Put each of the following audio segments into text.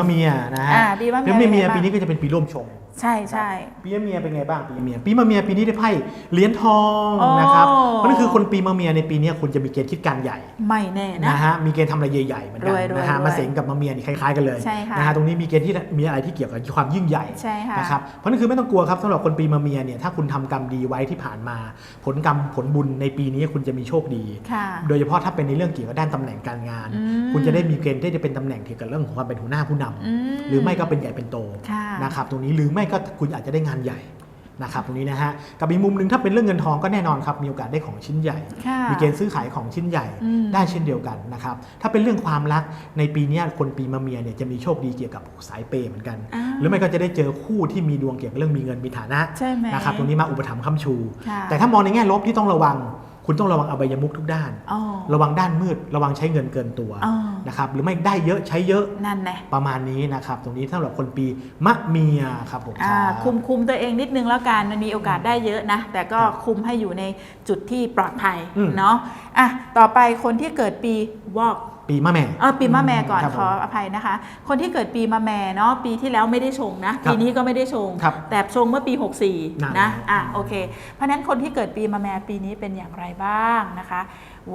มะเมียนะฮะอ่าปีมะเมียปีมะเมียเป็นไงบ้างปีนี้ก็จะเป็นปีร่วมชง ใช่ใช่ปีมะเมียเป็นไงบ้างปีมะเมียปีมะเมียปีนี้ได้ไพ่เหรียญทองโอ้นะครับเพราะนั่นคือคนปีมะเมียในปีนี้คุณจะมีเกณฑ์คิดการใหญ่ ไม่แน่นะนะฮะมีเกณฑ์ทำอะไรใหญ่ๆเหมือนกัรวยๆนะฮะรวยมาเสงกับมะเมียนี่คล้ายๆกันเลยใช่ค่ะนะฮะตรงนี้มีเกณฑ์ที่มีอะไรที่เกี่ยวกับความยิ่งใหญ่ใช่ค่ะนะครับเพราะนั่นคือไม่ต้องกลัวครับสำหรับคนปีมะเมียเนี่ยถ้าคุณทำกรรมดีไว้ที่ผ่านมา ผลกรรมผลบุญในปีนี้คุณจะมีโชคดีค่ะโดยเฉพาะถ้าเป็นในเรื่องเกี่ยวกับด้านตำแหน่งการงานอืมคุณจะได้มีเกณฑ์ที่จะเป็นตำแหน่งเกี่ยวกับเรื่องของความเป็นหัวหน้าผู้นำอืมหรือไม่ก็เป็นใหญ่เป็นโตค่ะ นะครับตรงนี้หรือไม่ก็คุณอาจจะได้งานใหญ่นะครับตรงนี้นะฮะกับอีกมุมหนึ่งถ้าเป็นเรื่องเงินทองก็แน่นอนครับมีโอกาสได้ของชิ้นใหญ่ค่ะมีเกณฑ์ซื้อขายของชิ้นใหญ่อืมได้เช่นเดียวกันนะครับถ้าเป็นเรื่องความรักในปีเนี้ยคนปีมะเมียเนี่ยจะมีโชคดีเกี่ยวกับสายเปย์เหมือนกันอ่าหรือไม่ก็จะได้เจอคู่ที่มีดวงเกี่ยวกับเรื่องมีเงินมีฐานะใช่ไหมนะครับตรงนี้มาอุปถัมภ์ค้ำชูค่ะแต่ถ้ามองในแง่ลบที่ต้องระวัง คุณต้องระวังอบายมุขทุกด้านอ๋อระวังด้านมืด ระวังใช้เงินเกินตัวอ๋อนะครับหรือไม่ได้เยอะใช้เยอะนั่นแหละประมาณนี้นะครับ ตรงนี้สำหรับคนปีมะเมียครับผมอ่ารับคุมคุมตัวเองนิดนึงแล้วกันมันมีโอกาสได้เยอะนะ แต่ก็ครับคุมให้อยู่ในจุดที่ปลอดภัยอืมเนาะอะต่อไปคนที่เกิดปีวอก ปีมะแม่เออปีมะแม่ก่อนครับขผมออภัยนะคะ คนที่เกิดปีมะแม่เนาะปีที่แล้วไม่ได้ชงนะ ครับปีนี้ก็ไม่ได้ชง ครับแต่ชงเมื่อปีนั่น64นะอะโอเค เพราะฉะนั้นคนที่เกิดปีมะแม่ปีนี้เป็นอย่างไรบ้างนะคะ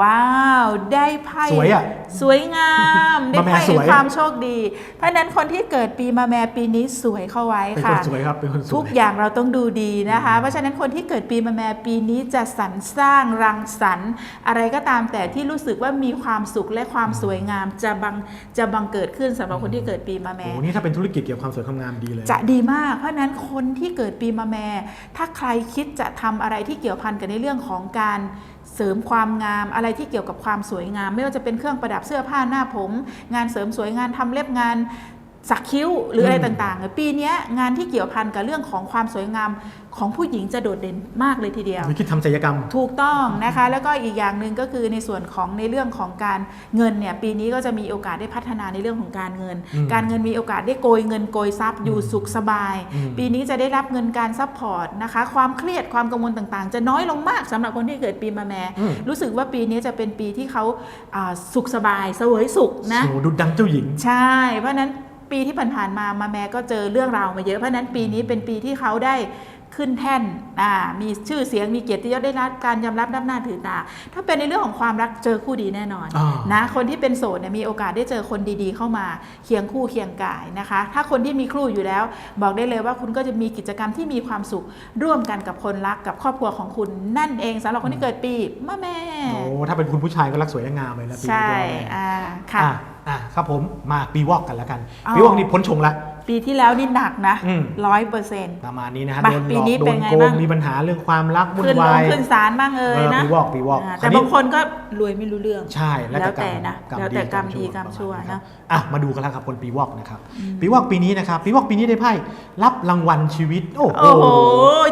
ว้าว ได้ไพ่สวยอะสวยงาม ได้มะแม่ไพ่สแห่วงยความโชคดี เพราะฉะนั้นคนที่เกิดปีมะแม่ปีนี้สวยเข้าไว้เป็นคค่ะ นสวยครับเป็นคนสวย ทุกอย่างเราต้องดูดีนะคะ เพราะฉะนั้นคนที่เกิดปีมะแม่ปีนี้จะสรรสร้างรังสรรค์อะไรก็ตามแต่ที่รู้สึกว่ามีความสุขและความสวยงามจะบังจะบังเกิดขึ้นสำหรับคนที่เกิดปีมะโอ้แม่ โหนี่ถ้าเป็นธุรกิจเกี่ยวกับความสวยความงามดีเลย จะดีมาก เพราะฉะนั้นคนที่เกิดปีมะแม่ ถ้าใครคิดจะทำอะไรที่เกี่ยวพันกันในเรื่องของการ เสริมความงามอะไรที่เกี่ยวกับความสวยงาม ไม่ว่าจะเป็นเครื่องประดับเสื้อผ้าหน้าผม งานเสริมสวยงานทำเล็บงาน สักคิ้วหรืออะไรอืมต่างๆ ปีเนี้ยงานที่เกี่ยวพันกับเรื่องของความสวยงามของผู้หญิงจะโดดเด่นมากเลยทีเดียวหรือคิดทำศัลยกรรม ถูกต้องนะคะ แล้วก็อีกอย่างหนึ่งก็คือในส่วนของในเรื่องของการเงินเนี่ยปีนี้ก็จะมีโอกาสได้พัฒนาในเรื่องของการเงินอืมการเงินมีโอกาสได้โกยเงินโกยทรัพย์อยู่สุขสบายอืมปีนี้จะได้รับเงินการซัพพอร์ตนะคะ ความเครียดความกังวลต่างๆ จะน้อยลงมากสำหรับคนที่เกิดปีมะแม่อืมรู้สึกว่าปีนี้จะเป็นปีที่เขาอ่าสุขสบายเสวยสุขนะโอ้โหดุดดังเจ้าหญิง ใช่ เพราะฉะนั้น ปีที่ผ่านๆมามาแม่ก็เจอเรื่องราวมาเยอะเพราะฉะนั้นปีนี้เป็นปีที่เขาได้ขึ้นแท่นอ่ามีชื่อเสียงมีเกียรติยศได้รับการยอมรับนับหน้าถือตา ถ้าเป็นในเรื่องของความรักเจอคู่ดีแน่นอนอ่านะคนที่เป็นโสดเนี่ยมีโอกาสได้เจอคนดีๆ เข้ามาเคียงคู่เคียงกายนะคะ ถ้าคนที่มีคู่อยู่แล้ว บอกได้เลยว่าคุณก็จะมีกิจกรรมที่มีความสุขร่วมกันกับคนรักกับครอบครัวของคุณนั่นเองสำหรับคนที่เกิดปีมะแม่โอ้ถ้าเป็นคุณผู้ชายก็รักสวยและงามเลยนะปีนี้ใช่ด้วยอ่าค่ะ อะอะครับผมมาปีวอกกันแล้วกันอ๋อปีวอกนี่พ้นชงละ ปีที่แล้วนี่หนักนะอืม ร้อยเปอร์เซ็นต์ ประมาณนี้นะฮะมาโดนหปีลอกนี้โดเป็นนไงโกงบ้าง มีปัญหาเรื่องความรักวุ่ขึ้นนลวางยขึ้นศาลบ้างเอ่ยนะปีวอกปีวอกาคราแต่วนี้บางคนก็รวยไม่รู้เรื่อง ใช่แล้วแต่นะแล้วแต่กรรมดีกรรมชั่วประาณนะอะมาดูกันแล้วครับคนปีวอกนะครับปีวอกปีนี้นะครับปีวอกปีนี้ได้ไพ่รับรางวัลชีวิต โอ้โอ้โห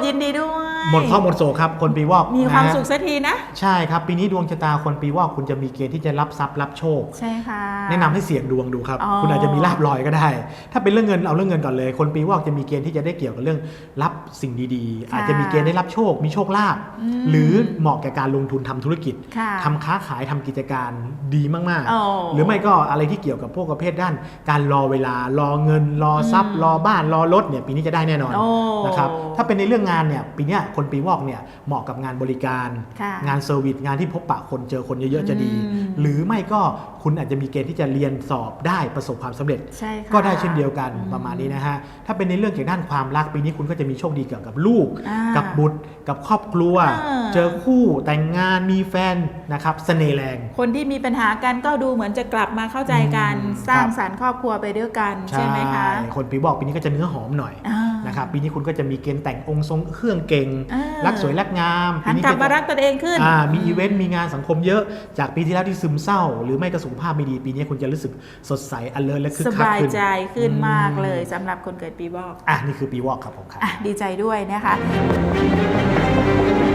ยินดีด้วย หมดข้อหมดโศกครับ คนปีวอกมีความนะฮะสุขสักทีนะ ใช่ครับ ปีนี้ดวงชะตาคนปีวอกคุณจะมีเกณฑ์ที่จะรับทรัพย์รับโชค ใช่ค่ะ แนะนำให้เสี่ยงดวงดูครับ อ๋อ คุณอาจจะมีลาบลอยก็ได้ ถ้าเป็นเรื่องเงินเอาเรื่องเงินก่อนเลย คนปีวอกจะมีเกณฑ์ที่จะได้เกี่ยวกับเรื่องรับสิ่งดีๆ อาจจะมีเกณฑ์ได้รับโชค มีโชคลาภอืมหรือเหมาะแก่การลงทุนทำธุรกิจค่ะทำค้าขายทำกิจการดีมากอ๋อ ๆ หรือไม่ก็อะไรที่เกี่ยวกับพวกประเภทด้าน การรอเวลารอเงิน รอทรัพย์อืมรอบ้านรอรถเนี่ยปีนี้จะได้แน่นอน โอ้ นะครับถ้าเป็นในเรื่องงานเนี่ยปีเนี้ยคนปีวอกเนี่ยเหมาะกับงานบริการค่ะงานเซอร์วิสงานที่พบปะคนเจอคนเยอะๆจะดีอืมหรือไม่ก็คุณอาจจะมีเกณฑ์ที่จะเรียนสอบได้ประสบความสำเร็จใช่ค่ะก็ได้เช่นเดียวกันอืมประมาณนี้นะฮะถ้าเป็นในเรื่องเกี่ยวกับด้านความรักปีนี้คุณก็จะมีโชคดีเกี่ยวกับลูกอ่ากับบุตร กับครอบครัวอ่าเจอคู่แต่งงานมีแฟนนะครับเสน่ห์แรง คนที่มีปัญหากันก็ดูเหมือนจะกลับมาเข้าใจกันอืมสร้างครับสรรค์ครอบครัวไปด้วยกันใช่ไหมคะคนปีบอกปีนี้ก็จะเนื้อหอมหน่อยอ่า นะครับปีนี้คุณก็จะมีเกณฑ์แต่งองค์ทรงเครื่องเก่งอ่ารัรักสวยรักงามหันปีกลับจะมารักตนเองขึ้นอ่ามีอีเวนต์มีงานสังคมเยอะจากปีที่แล้วที่ซึมเศร้า หรือไม่ก็สุขภาพไม่ดีปีนี้คุณจะรู้สึกสดใสอันเลิศและคึกสคักบายขึ้นใจขึ้นอืมากเลยสำหรับคนเกิดปีวอกอะนี่คือปีวอกครับผมครับอะดีใจด้วยนะคะอะ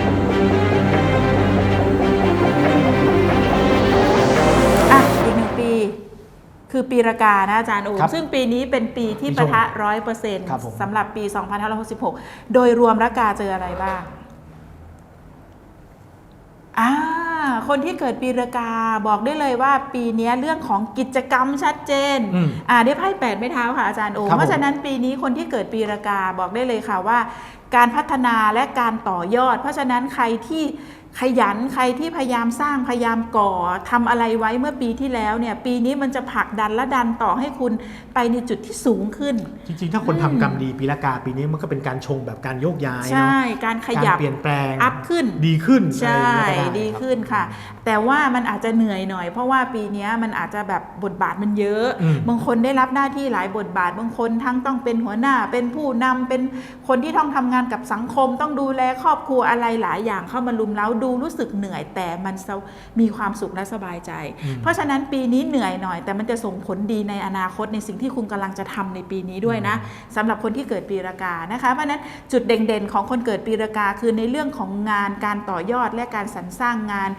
คือปีรากานะอาจารย์โอมครับซึ่งปีนี้เป็นปีที่ปีชงปะทะร้อยเปอร์เซ็นต์ครับผม สำหรับปี 2566 โดยรวมรากาเจออะไรบ้างอ่าคนที่เกิดปีรากาบอกได้เลยว่าปีเนี้ยเรื่องของกิจกรรมชัดเจน อืม อ่าได้ไพ่แปดไม่เท้าค่ะอาจารย์โอครับผม เพราะฉะนั้นปีนี้คนที่เกิดปีรากาบอกได้เลยค่ะว่า การพัฒนาและการต่อยอด เพราะฉะนั้นใครที่ ขยันใครที่พยายามสร้างพยายามก่อทำอะไรไว้เมื่อปีที่แล้วเนี่ยปีนี้มันจะผลักดันและดันต่อให้คุณไปในจุดที่สูงขึ้น จริง ๆ ถ้าคนทำกรรมดีปีละกาปีนี้มันก็เป็นการชงแบบการโยกย้ายใช่เนาะการขการยับเปลี่ยนแปลงอัพขึ้นดีขึ้นใช่อะไรอย่างเงี้ยก็ไดีขึ้นค่ะ แต่ว่ามันอาจจะเหนื่อยหน่อย เพราะว่าปีเนี้ยมันอาจจะแบบบทบาทมันเยอะอืมบางคนได้รับหน้าที่หลายบทบาทบางคนทั้งต้องเป็นหัวหน้า เป็นผู้นำเป็นคนที่ต้องทำงานกับสังคม ต้องดูแลครอบครัวอะไรหลายอย่างเข้ามาลุมเล้าดูรู้สึกเหนื่อยแต่มันมีความสุขและสบายใจอืมเพราะฉะนั้นปีนี้เหนื่อยหน่อย แต่มันจะส่งผลดีในอนาคตในสิ่งที่คุณกำลังจะทำในปีนี้ด้วยนะสำหรับคนที่เกิดปีรากานะคะเพราะฉะนั้นจุดเด่นๆ ของคนเกิดปีรากาคือในเรื่องของงานการต่อยอดและการสรรสร้างงาน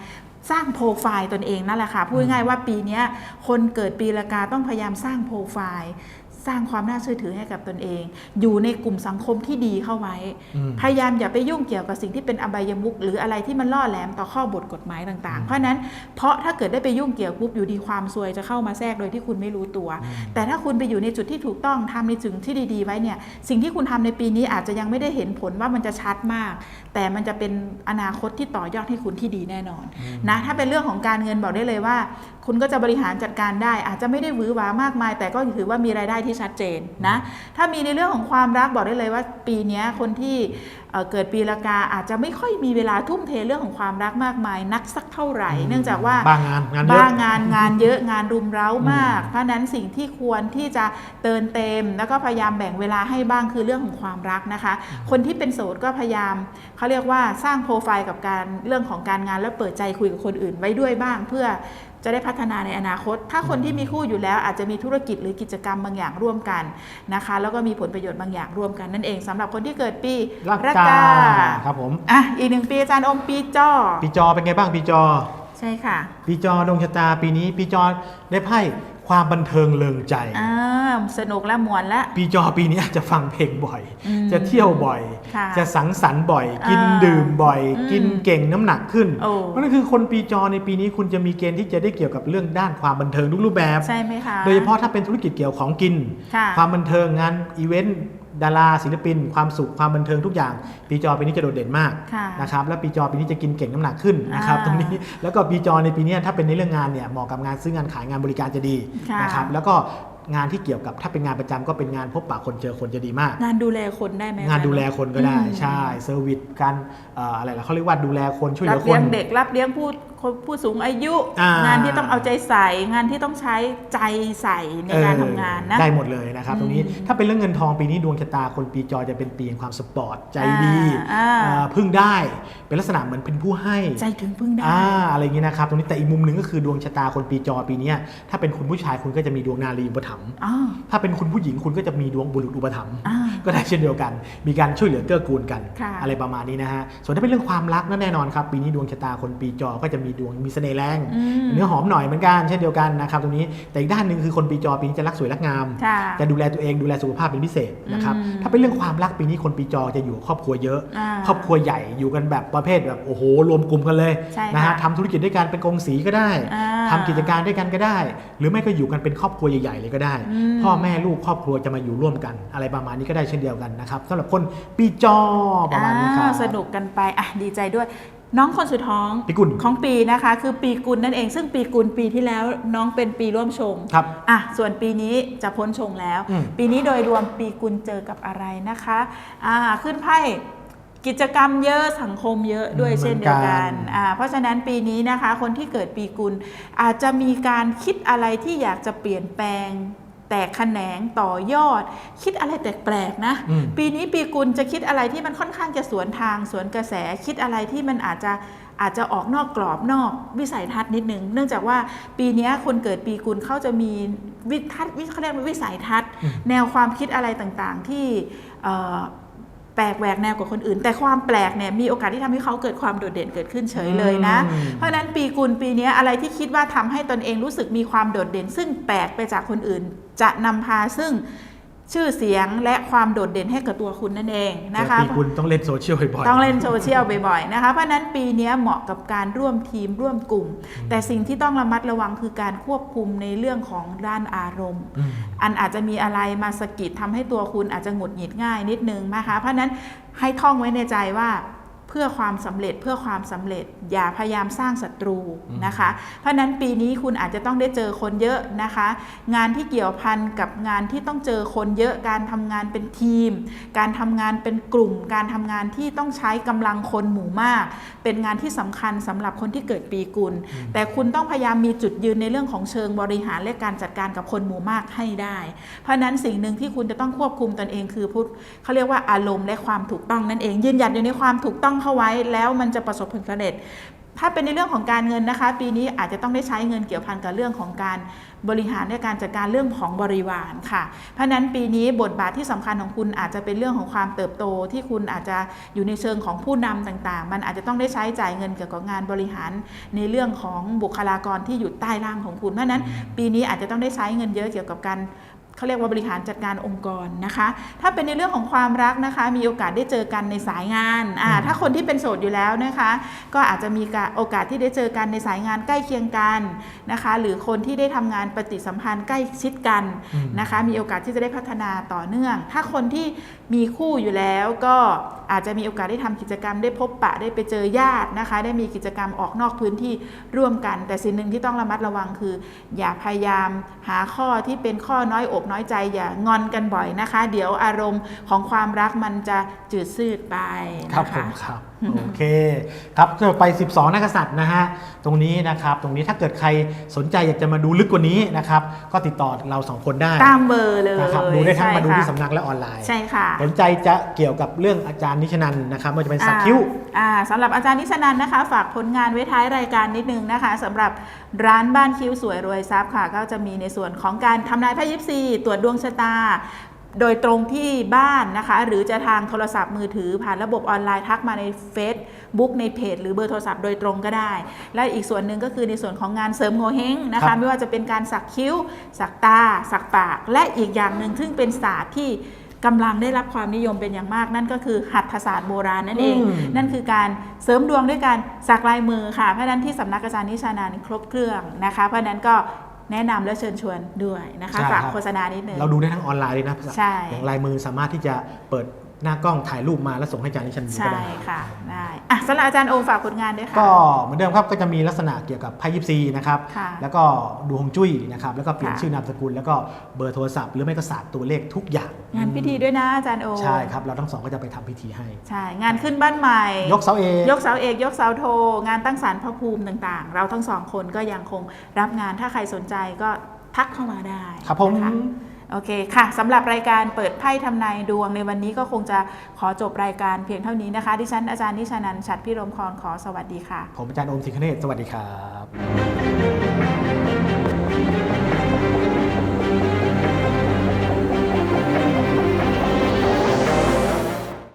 สร้างโปรไฟล์ตนเองนั่นแหละค่ะพูดง่ายๆว่าปีเนี้ยคนเกิดปีรากาต้องพยายามสร้างโปรไฟล์ สร้างความน่าเชื่อถือให้กับตนเอง อยู่ในกลุ่มสังคมที่ดีเข้าไว้อืมพยายามอย่าไปยุ่งเกี่ยวกับสิ่งที่เป็นอบายมุขหรืออะไรที่มันล่อแหลมต่อข้อบทกฎหมายต่าง ๆ เพราะฉะนั้นเพราะถ้าเกิดได้ไปยุ่งเกี่ยวปุ๊บอยู่ดีความซวยจะเข้ามาแทรกโดยที่คุณไม่รู้ตัว แต่ถ้าคุณไปอยู่ในจุดที่ถูกต้องทำในจุดที่ดี ๆ ไว้เนี่ยสิ่งที่คุณทำในปีนี้อาจจะยังไม่ได้เห็นผลว่ามันจะชัดมาก แต่มันจะเป็นอนาคตที่ต่อยอดให้คุณที่ดีแน่นอนนะถ้าเป็นเรื่องของการเงินบอกได้เลยว่า คุณก็จะบริหารจัดการได้ อาจจะไม่ได้หวือหวามากมาย แต่ก็ถือว่ามีรายได้ที่ชัดเจนนะถ้ามีในเรื่องของความรักบอกได้เลยว่า ปีเนี้ยคนที่เอ่อเกิดปีละกาอาจจะไม่ค่อยมีเวลาทุ่มเทเรื่องของความรักมากมายนักสักเท่าไหร่ เนื่องจากว่าบ้างานงานเยอะบ้างงานงานเยอะงานรุมเร้ามาก เพราะฉะนั้นสิ่งที่ควรที่จะเติมเต็ม แล้วก็พยายามแบ่งเวลาให้บ้างคือเรื่องของความรักนะคะ คนที่เป็นโสดก็พยายามเขาเรียกว่าสร้างโปรไฟล์กับการเรื่องของการงานแล้วเปิดใจคุยกับคนอื่นไว้ด้วยบ้าง เพื่อ จะได้พัฒนาในอนาคต ถ้าคนที่มีคู่อยู่แล้วอาจจะมีธุรกิจหรือกิจกรรมบางอย่างร่วมกันนะคะ แล้วก็มีผลประโยชน์บางอย่างร่วมกันนั่นเองสำหรับคนที่เกิดปีรักกาครับผมอะอีกหนึ่งปีอาจารย์อมปีจอ ปีจอเป็นไงบ้างปีจอ ใช่ค่ะ ปีจอดวงชะตาปีนี้ปีจอได้ไพ่ ความบันเทิงเริงใจอ่าสนุกและมวนและ ปีจอปีนี้อาจจะฟังเพลงบ่อยอืมจะเที่ยวบ่อยค่ะจะสังสรรค์บ่อย กินอ่าดื่มบ่อยอืมกินเก่งน้ำหนักขึ้นโอ้เพราะนั่นคือคนปีจอในปีนี้คุณจะมีเกณฑ์ที่จะได้เกี่ยวกับเรื่องด้านความบันเทิงทุกรูปแบบใช่ไหมคะโดยเฉพาะถ้าเป็นธุรกิจเกี่ยวของกินค่ะความบันเทิงงานอีเวนต์ ดาราศิลปิน ความสุขความบันเทิงทุกอย่าง ปีจอปีนี้จะโดดเด่นมากค่ะนะครับแล้วปีจอปีนี้จะกินเก่งน้ำหนักขึ้นนะครับอ่าตรงนี้แล้วก็ปีจอในปีนี้ถ้าเป็นในเรื่องงานเนี่ยเหมาะกับงานซื้องานขายงานบริการจะดีค่ะ นะครับแล้วก็งานที่เกี่ยวกับถ้าเป็นงานประจำก็เป็นงานพบปะคนเจอคนจะดีมาก งานดูแลคนได้ไหมงานดูแลคนก็ได้อืม ใช่เซอร์วิสการเอ่ออะไรล่ะเขาเรียกว่าดูแลคนช่วยเหรัลืบอคเลี้ยน งเด็กรับเลี้ยงผู้ คนผู้สูงอายุ อ่างงานที่ต้องเอาใจใส่ งานที่ต้องใช้ใจใส่ในการทำงานนะ ได้หมดเลยนะครับตรงนี้อืมถ้าเป็นเรื่องเงินทองปีนี้ดวงชะตาคนปีจอจะเป็นปีแห่งความสปอร์ตใจดีอ่าเอ่อพึ่งได้เป็นลักษณะเหมือนเป็นผู้ให้ ใจถึงพึ่งได้ อ่าอะไรอย่างนี้นะครับตรงนี้แต่อีกมุมหนึ่งก็คือดวงชะตาคนปีจอปีเนี้ยถ้าเป็นคุณผู้ชายคุณก็จะมีดวงนารีอุปถัมภ์อ๋อถ้าเป็นคุณผู้หญิงคุณก็จะมีดวงบุรุษอุปถัมภ์อ่าก็ได้เช่นเดียวกัน มีการช่วยเหลือเกื้อกูลกัน ค่ะ อะไรประมาณนี้นะฮะส่วนถ้าเป็นเรื่องความรักนั่นแน่นอนครับปีนี้ดวงชะตาคนปีจอก็จะมีดวงมีเสน่ห์แรงอืมเนื้อหอมหน่อยเหมือนกันเช่นเดียวกันนะครับตรงนี้แต่อีกด้านหนึ่งคือคนปีจอปีนี้จะรักสวยรักงามค่ะจะดูแลตัวเองดูแลสุขภาพเป็นพิเศษนะครับอืมถ้าเป็นเรื่องความรักปีนี้คนปีจอจะอยู่กับครอบครัวเยอะอ่าครอบครัวใหญ่อยู่กันแบบประเภทแบบโอ้โหรวมกลุ่มกันเลยใช่ค่ะนะฮะทำธุรกิจด้วยกันเป็นกองสีก็ได้อ่าทำกิจการด้วยกันก็ได้ หรือไม่ก็อยู่กันเป็นครอบครัวใหญ่ๆเลยก็ได้อืมพ่อแม่ลูกครอบครัวจะมาอยู่ร่วมกัน อะไรประมาณนี้ก็ได้เช่นเดียวกันนะครับสำหรับคนปีจอประมาณนี้ครับอ่าสนุกกันไปอะดีใจด้วย น้องคนสุดท้องปีกุลของปีนะคะ คือปีกุลนั่นเอง ซึ่งปีกุลปีที่แล้วน้องเป็นปีร่วมชงครับอะส่วนปีนี้จะพ้นชงแล้วอืมปีนี้โดยรวมปีกุลเจอกับอะไรนะคะอ่าขึ้นไพ่กิจกรรมเยอะสังคมเยอะด้วยอืมเช่นเดียวกันเหมือนกันอ่าเพราะฉะนั้นปีนี้นะคะ คนที่เกิดปีกุลอาจจะมีการคิดอะไรที่อยากจะเปลี่ยนแปลง แตกแขนงต่อยอด คิดอะไรแปลกๆนะอืมปีนี้ปีกุลจะคิดอะไรที่มันค่อนข้างจะสวนทางสวนกระแสคิดอะไรที่มันอาจจะอาจจะออกนอกกรอบนอกวิสัยทัศน์นิดนึง เนื่องจากว่าปีเนี้ยคนเกิดปีกุลเขาจะมีวิทัศน์วิเขาเรียกว่าวิสัยทัศน์อืมแนวความคิดอะไรต่างๆที่เอ่อ แปลกแหวกแนวกว่าคนอื่น แต่ความแปลกเนี่ยมีโอกาสที่ทำให้เขาเกิดความโดดเด่นเกิดขึ้นเฉยเลยนะอืมเพราะฉะนั้นปีกุลปีเนี้ยอะไรที่คิดว่าทำให้ตนเองรู้สึกมีความโดดเด่น ซึ่งแปลกไปจากคนอื่น จะนำพาซึ่ง ชื่อเสียงและความโดดเด่นให้กับตัวคุณนั่นเองนะคะเกิดปีกุลต้องเล่นโซเชียลบ่อยๆต้องเล่นโซเชียลบ่อยๆนะคะเพราะฉะนั้นปีนี้เหมาะกับการร่วมทีมร่วมกลุ่ม แต่สิ่งที่ต้องระมัดระวังคือการควบคุมในเรื่องของด้านอารมณ์อืมอันอาจจะมีอะไรมาสะกิดทำให้ตัวคุณอาจจะหงุดหงิดง่ายนิดนึงนะคะเพราะฉะนั้นให้ท่องไว้ในใจว่าเพื่อความสำเร็จเพื่อความสำเร็จ อย่าพยายามสร้างศัตรูนะคะ เพราะฉะนั้นปีนี้คุณอาจจะต้องได้เจอคนเยอะนะคะ งานที่เกี่ยวพันกับงานที่ต้องเจอคนเยอะการทำงานเป็นทีม การทำงานเป็นกลุ่ม การทำงานที่ต้องใช้กำลังคนหมู่มาก เป็นงานที่สำคัญสำหรับคนที่เกิดปีกุล แต่คุณต้องพยายามมีจุดยืนในเรื่องของเชิงบริหารและการจัดการกับคนหมู่มากให้ได้ เพราะฉะนั้นสิ่งหนึ่งที่คุณจะต้องควบคุมตนเองคือพุทธเขาเรียกว่าอารมณ์และความถูกต้องนั่นเองยืนหยัดอยู่ในความถูกต้องเข้าไว้แล้วมันจะประสบผลสำเร็จ ถ้าเป็นในเรื่องของการเงินนะคะ ปีนี้อาจจะต้องได้ใช้เงินเกี่ยวพันกับเรื่องของการบริหารและการจัดการเรื่องของบริวารค่ะ เพราะนั้นปีนี้บทบาทที่สำคัญของคุณอาจจะเป็นเรื่องของความเติบโตที่คุณอาจจะอยู่ในเชิงของผู้นำต่างๆ มันอาจจะต้องได้ใช้จ่ายเงินเกี่ยวกับงานบริหารในเรื่องของบุคลากรที่อยู่ใต้ล่างของคุณ เพราะนั้นปีนี้อาจจะต้องได้ใช้เงินเยอะเกี่ยวกับการ เขาเรียกว่าบริหารจัดการองค์กรนะคะ ถ้าเป็นในเรื่องของความรักนะคะ มีโอกาสได้เจอกันในสายงานอ่าอืมถ้าคนที่เป็นโสดอยู่แล้วนะคะ ก็อาจจะมีการโอกาสที่ได้เจอกันในสายงานใกล้เคียงกันนะคะ หรือคนที่ได้ทำงานปฏิสัมพันธ์ใกล้ชิดกันอืมนะคะ มีโอกาสที่จะได้พัฒนาต่อเนื่อง ถ้าคนที่มีคู่อยู่แล้วก็อาจจะมีโอกาสได้ทำกิจกรรมได้พบปะได้ไปเจอญาตินะคะ ได้มีกิจกรรมออกนอกพื้นที่ร่วมกัน แต่สิ่งหนึ่งที่ต้องระมัดระวังคือ อย่าพยายามหาข้อที่เป็นข้อน้อยอกน้อยใจอย่างอนกันบ่อยนะคะ เดี๋ยวอารมณ์ของความรักมันจะจืดชืดไปครับนะผคะมครับ โอเคครับจะไป 12 นักกษัตริย์นะฮะตรงนี้นะครับ ตรงนี้ถ้าเกิดใครสนใจอยากจะมาดูลึกกว่านี้นะครับ ก็ติดต่อเราสองคนได้ตามเบอร์เลยนะครับดูได้ทั้งใช่มาดูที่ค่ะสำนักและออนไลน์ ใช่ค่ะ สนใจจะเกี่ยวกับเรื่องอาจารย์นิชนันนะครับไม่ว่าจะเป็นสักคิ้วอ่าสำหรับอาจารย์นิชนันนะคะ ฝากผลงานไว้ท้ายรายการนิดนึงนะคะสำหรับร้านบ้านคิ้วสวยรวยทรัพย์ค่ะ ก็จะมีในส่วนของการทำนายไพ่ยิปซีตรวจดวงชะตา โดยตรงที่บ้านนะคะ หรือจะทางโทรศัพท์มือถือผ่านระบบออนไลน์ทักมาในเฟซบุ๊กในเพจ หรือเบอร์โทรศัพท์โดยตรงก็ได้ และอีกส่วนหนึ่งก็คือในส่วนของงานเสริมโงเฮงนะครัคะ บ ไม่ว่าจะเป็นการสักคิ้ว สักตา สักปาก และอีกอย่างหนึ่งซึ่งเป็นศาสตร์ที่กำลังได้รับความนิยมเป็นอย่างมาก นั่นก็คือหัตถศาสตร์โบราณนั่นเอง อืม นั่นคือการเสริมดวงด้วยการสักลายมือค่ะเพราะฉะนั้นที่สำนักอาจารย์นิชานันครบเครื่องนะคะ เพราะฉะนั้นก็ แนะนำและเชิญชวนด้วยนะคะใช่ฝากครับโฆษณานิดนึงเราดูได้ทั้งออนไลน์เลยนะใช่อย่างลายมือสามารถที่จะเปิด หน้ากล้องถ่ายรูปมาแล้วส่งให้อาจารย์นิชนันดูก็ใช่ได้ ค่ะได้อะสำหรับอาจารย์โอมฝากผลงานด้วยค่ะ ก็เหมือนเดิมครับก็จะมีลักษณะเกี่ยวกับไพ่ยิปซีนะครับ ค่ะแล้วก็ดูฮวงจุ้ยนะครับ แล้วก็เปลี่ยนค่ะ ชื่อนามสกุล แล้วก็เบอร์โทรศัพท์ หรือไม่ก็ศาสตร์ตัวเลขทุกอย่างงานพิธีด้วยนะอาจารย์โอมใช่ครับ เราทั้งสองก็จะไปทำพิธีให้ ใช่งานขึ้นบ้านใหม่ ยกเสาเอกยกเสาเอกยกเสาโท งานตั้งศาลพระภูมิต่างๆ เราทั้งสองคนก็ยังคงรับงานถ้าใครสนใจก็ทักเข้ามาได้ครับผม นะคะ โอเคค่ะสำหรับรายการเปิดไพ่ทำนายดวงในวันนี้ก็คงจะขอจบรายการเพียงเท่านี้นะคะ ดิฉันอาจารย์นิชานันชัดพิรมพรขอสวัสดีค่ะ ผมอาจารย์อมสิงคเนศสวัสดีครับ